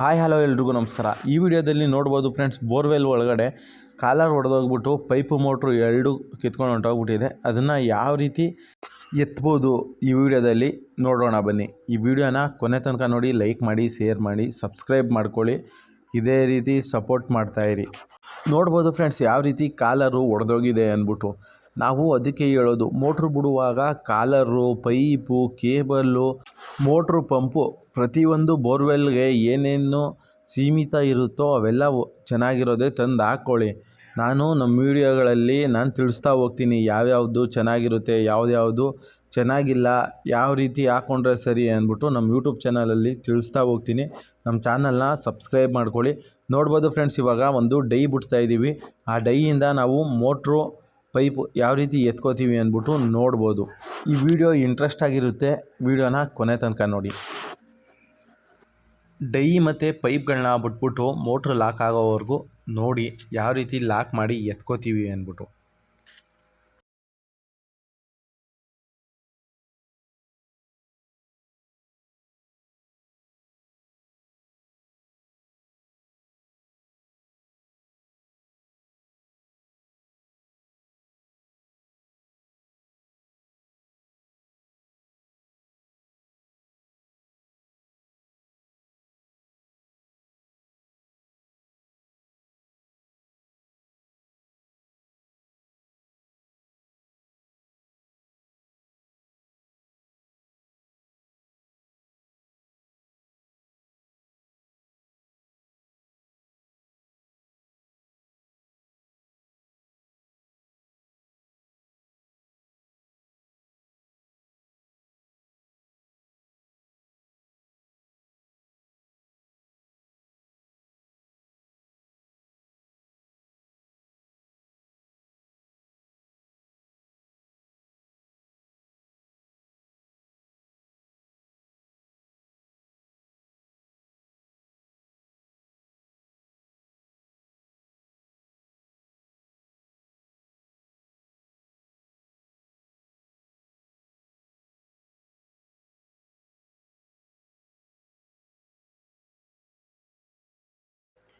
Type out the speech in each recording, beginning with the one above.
Hi, hello ಎಲ್ರಿಗೂ ನಮಸ್ಕಾರ. ಈ ವಿಡಿಯೋದಲ್ಲಿ ನೋಡ್ಬೋದು ಫ್ರೆಂಡ್ಸ್ ಬೋರ್ವೆಲ್ ಒಳಗಡೆ ಕಾಲರ್ ಹೊಡೆದೋಗ್ಬಿಟ್ಟು ಪೈಪು ಮೋಟ್ರು ಎರಡು ಕಿತ್ಕೊಂಡು ಹೊಂಟೋಗ್ಬಿಟ್ಟಿದೆ ಅದನ್ನು ಯಾವ ರೀತಿ ಎತ್ಬೋದು ಈ ವಿಡಿಯೋದಲ್ಲಿ ನೋಡೋಣ ಬನ್ನಿ. ಈ ವಿಡಿಯೋನ ಕೊನೆ ತನಕ ನೋಡಿ ಲೈಕ್ ಮಾಡಿ ಶೇರ್ ಮಾಡಿ ಸಬ್ಸ್ಕ್ರೈಬ್ ಮಾಡ್ಕೊಳ್ಳಿ. ಇದೇ ರೀತಿ ಸಪೋರ್ಟ್ ಮಾಡ್ತಾಯಿರಿ ನೋಡ್ಬೋದು ಫ್ರೆಂಡ್ಸ್ ಯಾವ ರೀತಿ ಕಾಲರು ಒಡೆದೋಗಿದೆ ಅಂದ್ಬಿಟ್ಟು. ನಾವು ಅದಕ್ಕೆ ಹೇಳೋದು, ಮೋಟ್ರು ಬಿಡುವಾಗ collar, pipe, cable, motor pump ಪ್ರತಿಯೊಂದು ಬೋರ್ವೆಲ್ಗೆ ಏನೇನು ಸೀಮಿತ ಇರುತ್ತೋ ಅವೆಲ್ಲ ಚೆನ್ನಾಗಿರೋದೇ ತಂದು ಹಾಕ್ಕೊಳ್ಳಿ. ನಾನು ನಮ್ಮ ವೀಡಿಯೋಗಳಲ್ಲಿ ನಾನು ತಿಳಿಸ್ತಾ ಹೋಗ್ತೀನಿ ಯಾವ್ಯಾವುದು ಚೆನ್ನಾಗಿರುತ್ತೆ ಯಾವ್ದ್ಯಾವುದು ಚೆನ್ನಾಗಿಲ್ಲ, ಯಾವ ರೀತಿ ಹಾಕ್ಕೊಂಡ್ರೆ ಸರಿ ಅಂದ್ಬಿಟ್ಟು ನಮ್ಮ ಯೂಟ್ಯೂಬ್ ಚಾನಲಲ್ಲಿ ತಿಳಿಸ್ತಾ ಹೋಗ್ತೀನಿ. ನಮ್ಮ ಚಾನಲ್ನ ಸಬ್ಸ್ಕ್ರೈಬ್ ಮಾಡ್ಕೊಳ್ಳಿ. ನೋಡ್ಬೋದು ಫ್ರೆಂಡ್ಸ್, ಇವಾಗ ಒಂದು ಡೈ ಬಿಡ್ತಾ ಇದ್ದೀವಿ. ಆ ಡೈಯಿಂದ ನಾವು ಮೋಟ್ರು ಪೈಪ್ ಯಾವ ರೀತಿ ಎತ್ಕೋತೀವಿ ಅಂದ್ಬಿಟ್ಟು ನೋಡ್ಬೋದು. ಈ ವಿಡಿಯೋ ಇಂಟ್ರೆಸ್ಟ್ ಆಗಿರುತ್ತೆ, ವಿಡಿಯೋನ ಕೊನೆ ತನಕ ನೋಡಿ. ಡೈ ಮತ್ತು ಪೈಪ್ಗಳನ್ನ ಬಿಟ್ಬಿಟ್ಟು ಮೋಟ್ರ್ ಲಾಕ್ ಆಗೋವರೆಗೂ ನೋಡಿ ಯಾವ ರೀತಿ ಲಾಕ್ ಮಾಡಿ ಎತ್ಕೋತೀವಿ ಅಂದ್ಬಿಟ್ಟು.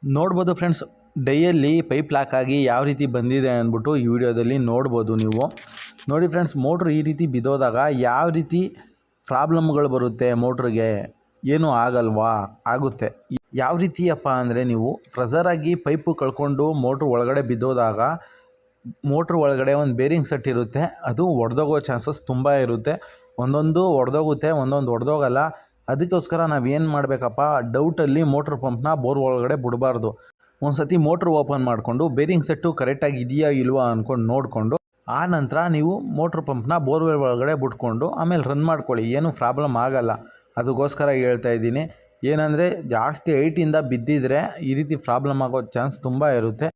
ನೋಡ್ಬೋದು ಫ್ರೆಂಡ್ಸ್, ಡೈಯಲ್ಲಿ ಪೈಪ್ ಲಾಕ್ ಆಗಿ ಯಾವ ರೀತಿ ಬಂದಿದೆ ಅಂದ್ಬಿಟ್ಟು ಈ ವಿಡಿಯೋದಲ್ಲಿ ನೋಡ್ಬೋದು ನೀವು. ನೋಡಿ ಫ್ರೆಂಡ್ಸ್, ಮೋಟ್ರ್ ಈ ರೀತಿ ಬಿದ್ದೋದಾಗ ಯಾವ ರೀತಿ ಪ್ರಾಬ್ಲಮ್ಗಳು ಬರುತ್ತೆ ಮೋಟ್ರಿಗೆ? ಏನೂ ಆಗಲ್ವಾ? ಆಗುತ್ತೆ. ಯಾವ ರೀತಿಯಪ್ಪ ಅಂದರೆ ನೀವು ಫ್ರೆಸರಾಗಿ ಪೈಪು ಕಳ್ಕೊಂಡು ಮೋಟ್ರ್ ಒಳಗಡೆ ಬಿದ್ದೋದಾಗ ಮೋಟ್ರ್ ಒಳಗಡೆ ಒಂದು ಬೇರಿಂಗ್ ಸೆಟ್ ಇರುತ್ತೆ, ಅದು ಒಡೆದೋಗೋ ಚಾನ್ಸಸ್ ತುಂಬ ಇರುತ್ತೆ. ಒಂದೊಂದು ಒಡೆದೋಗುತ್ತೆ, ಒಂದೊಂದು ಒಡೆದೋಗಲ್ಲ. ಅದಕ್ಕೋಸ್ಕರ ನಾವು ಏನು ಮಾಡಬೇಕಪ್ಪ? ಡೌಟಲ್ಲಿ ಮೋಟ್ರ್ ಪಂಪ್ನ ಬೋರ್ ಒಳಗಡೆ ಬಿಡಬಾರ್ದು. ಒಂದು ಸತಿ ಮೋಟ್ರ್ ಓಪನ್ ಮಾಡಿಕೊಂಡು ಬೇರಿಂಗ್ ಸೆಟ್ಟು ಕರೆಕ್ಟಾಗಿ ಇದೆಯಾ ಇಲ್ವಾ ಅಂದ್ಕೊಂಡು ನೋಡಿಕೊಂಡು, ಆ ನಂತರ ನೀವು ಮೋಟ್ರ್ ಪಂಪ್ನ ಬೋರ್ವೆಲ್ ಒಳಗಡೆ ಬಿಟ್ಕೊಂಡು ಆಮೇಲೆ ರನ್ ಮಾಡ್ಕೊಳ್ಳಿ. ಏನೂ ಪ್ರಾಬ್ಲಮ್ ಆಗಲ್ಲ. ಅದಕ್ಕೋಸ್ಕರ ಹೇಳ್ತಾ ಇದ್ದೀನಿ. ಏನಂದರೆ ಜಾಸ್ತಿ ಹೈಟಿಂದ ಬಿದ್ದಿದ್ರೆ ಈ ರೀತಿ ಪ್ರಾಬ್ಲಮ್ ಆಗೋ ಚಾನ್ಸ್ ತುಂಬ ಇರುತ್ತೆ.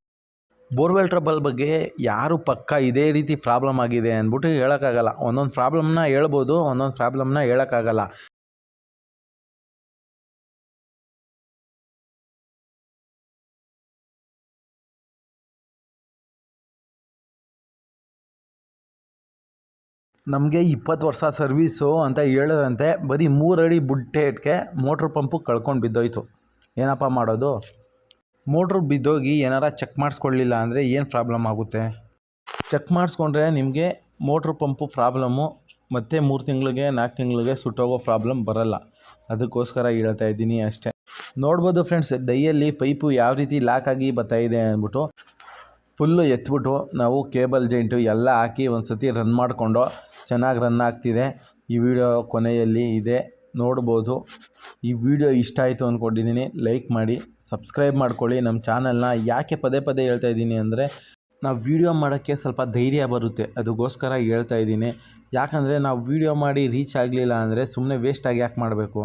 ಬೋರ್ವೆಲ್ ಟ್ರಬಲ್ ಬಗ್ಗೆ ಯಾರು ಪಕ್ಕ ಇದೇ ರೀತಿ ಪ್ರಾಬ್ಲಮ್ ಆಗಿದೆ ಅಂದ್ಬಿಟ್ಟು ಹೇಳೋಕ್ಕಾಗಲ್ಲ. ಒಂದೊಂದು ಪ್ರಾಬ್ಲಮ್ನ ಹೇಳ್ಬೋದು, ಒಂದೊಂದು ಪ್ರಾಬ್ಲಮ್ನ ಹೇಳೋಕ್ಕಾಗಲ್ಲ. ನಮಗೆ ಇಪ್ಪತ್ತು ವರ್ಷ ಸರ್ವೀಸು ಅಂತ ಹೇಳಿದ್ರಂತೆ, ಬರೀ ಮೂರಡಿ ಬುಟ್ಟೆಟ್ಗೆ ಮೋಟ್ರ್ ಪಂಪು ಕಳ್ಕೊಂಡು ಬಿದ್ದೋಯ್ತು. ಏನಪ್ಪ ಮಾಡೋದು? ಮೋಟ್ರ್ ಬಿದ್ದೋಗಿ ಏನಾರ ಚೆಕ್ ಮಾಡಿಸ್ಕೊಳ್ಳಿಲ್ಲ ಅಂದರೆ ಏನು ಪ್ರಾಬ್ಲಮ್ ಆಗುತ್ತೆ? ಚೆಕ್ ಮಾಡಿಸ್ಕೊಂಡ್ರೆ ನಿಮಗೆ ಮೋಟ್ರ್ ಪಂಪು ಪ್ರಾಬ್ಲಮ್ಮು ಮತ್ತು ಮೂರು ತಿಂಗಳಿಗೆ, ನಾಲ್ಕು ತಿಂಗಳಿಗೆ ಸುಟ್ಟೋಗೋ ಪ್ರಾಬ್ಲಮ್ ಬರಲ್ಲ. ಅದಕ್ಕೋಸ್ಕರ ಹೇಳ್ತಾ ಇದ್ದೀನಿ ಅಷ್ಟೇ. ನೋಡ್ಬೋದು ಫ್ರೆಂಡ್ಸ್, ಡೈಯಲ್ಲಿ ಪೈಪು ಯಾವ ರೀತಿ ಲಾಕ್ ಆಗಿ ಬರ್ತಾಯಿದೆ ಅಂದ್ಬಿಟ್ಟು ಫುಲ್ಲು ಎತ್ಬಿಟ್ಟು ನಾವು ಕೇಬಲ್ ಜೈಂಟು ಎಲ್ಲ ಹಾಕಿ ಒಂದು ಸತಿ ರನ್ ಮಾಡಿಕೊಂಡು ಚೆನ್ನಾಗಿ ರನ್ ಆಗ್ತಿದೆ. ಈ ವಿಡಿಯೋ ಕೊನೆಯಲ್ಲಿ ಇದೆ. ನೋಡ್ಬೋದು. ಈ ವಿಡಿಯೋ ಇಷ್ಟ ಆಯಿತು ಅಂದ್ಕೊಂಡಿದ್ದೀನಿ ಲೈಕ್ ಮಾಡಿ, ಸಬ್ಸ್ಕ್ರೈಬ್ ಮಾಡ್ಕೊಳ್ಳಿ. ನಮ್ಮ ಚಾನಲ್ನ ಯಾಕೆ ಪದೇ ಪದೇ ಹೇಳ್ತಾ ಇದ್ದೀನಿ ಅಂದರೆ, ನಾವು ವೀಡಿಯೋ ಮಾಡೋಕ್ಕೆ ಸ್ವಲ್ಪ ಧೈರ್ಯ ಬರುತ್ತೆ. ಅದಕ್ಕೋಸ್ಕರ ಹೇಳ್ತಾ ಇದ್ದೀನಿ. ಯಾಕಂದರೆ, ನಾವು ವೀಡಿಯೋ ಮಾಡಿ ರೀಚ್ ಆಗಲಿಲ್ಲ ಅಂದರೆ ಸುಮ್ಮನೆ ವೇಸ್ಟಾಗಿ ಯಾಕೆ ಮಾಡಬೇಕು?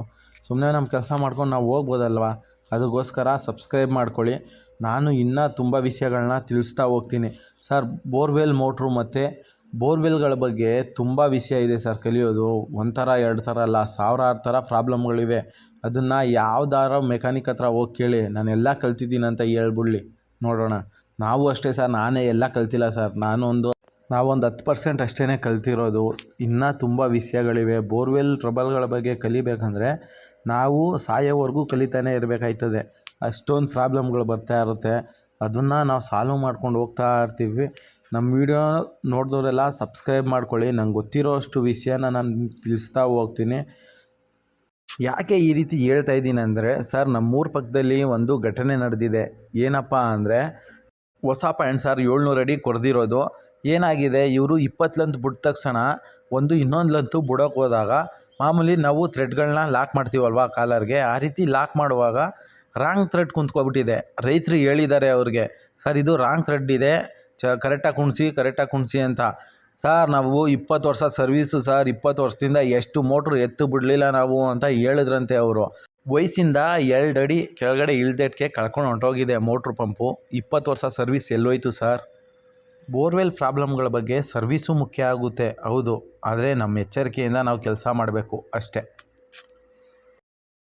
ಸುಮ್ಮನೆ ನಮ್ಮ ಕೆಲಸ ಮಾಡ್ಕೊಂಡು ನಾವು ಹೋಗ್ಬೋದಲ್ವಾ? ಅದಕ್ಕೋಸ್ಕರ ಸಬ್ಸ್ಕ್ರೈಬ್ ಮಾಡ್ಕೊಳ್ಳಿ. ನಾನು ಇನ್ನೂ ತುಂಬ ವಿಷಯಗಳನ್ನ ತಿಳಿಸ್ತಾ ಹೋಗ್ತೀನಿ. ಸರ್, ಬೋರ್ವೆಲ್ ಮೋಟ್ರು ಮತ್ತು ಬೋರ್ವೆಲ್ಗಳ ಬಗ್ಗೆ ತುಂಬ ವಿಷಯ ಇದೆ ಸರ್ ಕಲಿಯೋದು. ಒಂಥರ ಥರ ಎರಡು ಥರ ಅಲ್ಲ, ಸಾವಿರಾರು ಥರ ಪ್ರಾಬ್ಲಮ್ಗಳಿವೆ. ಅದನ್ನು ಯಾವ್ದಾರ ಮೆಕ್ಯಾನಿಕ್ ಹತ್ರ ಹೋಗಿ ಕೇಳಿ. ನಾನೆಲ್ಲ ಕಲ್ತಿದ್ದೀನಿ ಅಂತ ಹೇಳ್ಬಿಡ್ಲಿ. ನೋಡೋಣ. ನಾವು ಅಷ್ಟೇ ಸರ್, ನಾನೇ ಎಲ್ಲ ಕಲ್ತಿಲ್ಲ ಸರ್. ನಾನೊಂದು ನಾವೊಂದು ಹತ್ತು ಪರ್ಸೆಂಟ್ ಅಷ್ಟೇ ಕಲ್ತಿರೋದು. ಇನ್ನೂ ತುಂಬ ವಿಷಯಗಳಿವೆ. ಬೋರ್ವೆಲ್ ಟ್ರಬಲ್ಗಳ ಬಗ್ಗೆ ಕಲಿಬೇಕಂದ್ರೆ ನಾವು ಸಾಯೋವರೆಗೂ ಕಲಿತಾನೆ ಇರಬೇಕಾಯ್ತದೆ. ಅಷ್ಟೊಂದು ಪ್ರಾಬ್ಲಮ್ಗಳು ಬರ್ತಾ ಇರುತ್ತೆ. ಅದನ್ನು ನಾವು ಸಾಲ್ವ್ ಮಾಡ್ಕೊಂಡು ಹೋಗ್ತಾ ಇರ್ತೀವಿ. ನಮ್ಮ ವೀಡಿಯೋ ನೋಡಿದವರೆಲ್ಲ ಸಬ್ಸ್ಕ್ರೈಬ್ ಮಾಡ್ಕೊಳ್ಳಿ. ನಂಗೆ ಗೊತ್ತಿರೋ ಅಷ್ಟು ವಿಷಯನ ನಾನು ತಿಳಿಸ್ತಾ ಹೋಗ್ತೀನಿ. ಯಾಕೆ ಈ ರೀತಿ ಹೇಳ್ತಾ ಇದ್ದೀನಿ ಅಂದರೆ, ಸರ್ ನಮ್ಮೂರ ಪಕ್ಕದಲ್ಲಿ ಒಂದು ಘಟನೆ ನಡೆದಿದೆ. ಏನಪ್ಪ ಅಂದರೆ ಹೊಸ ಪ್ಯಾಂಟ್ ಸರ್ ಏಳ್ನೂರು ಅಡಿ ಕೊರೆದಿರೋದು ಏನಾಗಿದೆ? ಇವರು ಇಪ್ಪತ್ತು ಲಂತ್ ಬಿಟ್ಟ ತಕ್ಷಣ, ಒಂದು ಇನ್ನೊಂದು ಲಂತು ಬಿಡೋಕೆ ಹೋದಾಗ ಮಾಮೂಲಿ ನಾವು ಥ್ರೆಡ್ಗಳನ್ನ ಲಾಕ್ ಮಾಡ್ತೀವಲ್ವಾ ಕಾಲರ್ಗೆ, ಆ ರೀತಿ ಲಾಕ್ ಮಾಡುವಾಗ ರಾಂಗ್ ಥ್ರೆಡ್ ಕುಂತ್ಕೊಬಿಟ್ಟಿದೆ. ರೈತರು ಹೇಳಿದ್ದಾರೆ ಅವ್ರಿಗೆ, ಸರ್, ಇದು ರಾಂಗ್ ಥ್ರೆಡ್ ಇದೆ, ಚ ಕರೆಕ್ಟಾಗಿ ಕುಣಿಸಿ ಕರೆಕ್ಟಾಗಿ ಕುಣಿಸಿ ಅಂತ. ಸರ್, ನಾವು ಇಪ್ಪತ್ತು ವರ್ಷ ಸರ್ವೀಸು ಸರ್, ಇಪ್ಪತ್ತು ವರ್ಷದಿಂದ ಎಷ್ಟು ಮೋಟ್ರ್ ಎತ್ತು ಬಿಡಲಿಲ್ಲ ನಾವು ಅಂತ ಹೇಳಿದ್ರಂತೆ ಅವರು. ವಯಸ್ಸಿಂದ ಎರಡು ಅಡಿ ಕೆಳಗಡೆ ಇಳ್ದೆಟ್ಗೆ ಕಳ್ಕೊಂಡು ಹೊಂಟೋಗಿದೆ ಮೋಟ್ರ್ ಪಂಪು. ಇಪ್ಪತ್ತು ವರ್ಷ ಸರ್ವಿಸ್ ಎಲ್ಲೋಯ್ತು, ಸರ್? ಬೋರ್ವೆಲ್ ಪ್ರಾಬ್ಲಮ್ಗಳ ಬಗ್ಗೆ ಸರ್ವೀಸು ಮುಖ್ಯ ಆಗುತ್ತೆ ಹೌದು. ಆದರೆ ನಮ್ಮ ಎಚ್ಚರಿಕೆಯಿಂದ ನಾವು ಕೆಲಸ ಮಾಡಬೇಕು ಅಷ್ಟೇ.